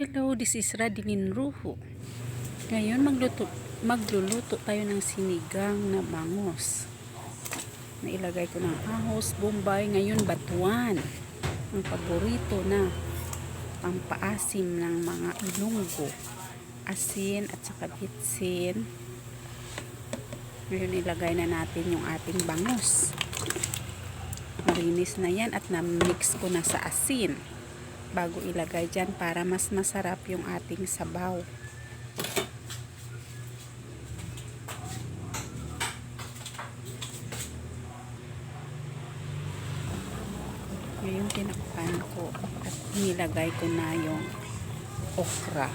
Hello, this is Radilin Ruho. Ngayon magluto, magluluto tayo ng sinigang na bangos. Nailagay ko ng ahos, bombay, ngayon batuan. Ang paborito na pampaasim ng mga ilunggo. Asin at saka bitsin. Ngayon ilagay na natin yung ating bangos. Marinis na yan at na-mix ko na sa asin bago ilagay dyan para mas masarap yung ating sabaw. Ngayon tinakpan ko at nilagay ko na yung okra.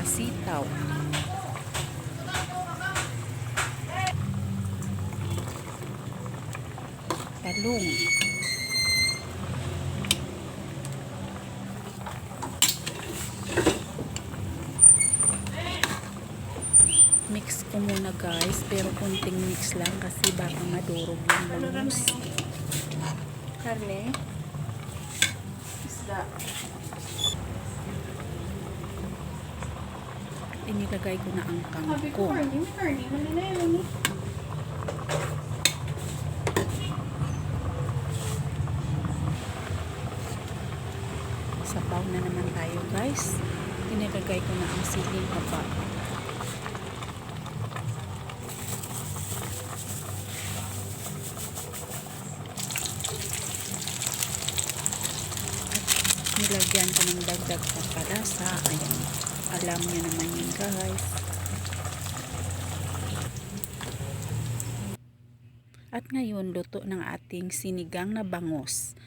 At saka. Talong. Mix ko muna guys, pero kunting mix lang kasi baka madurog yung bangus. Karne. Isda. Inilagay ko na ang Sabi ko, kangkong. May karne. Mali na yun. Sabaw na naman tayo guys. Inilagay ko na ang siling haba. nilagyan ko ng dagdag pampalasa. Ayan. Alam nyo naman yun guys. At ngayon, luto ng ating sinigang na bangos.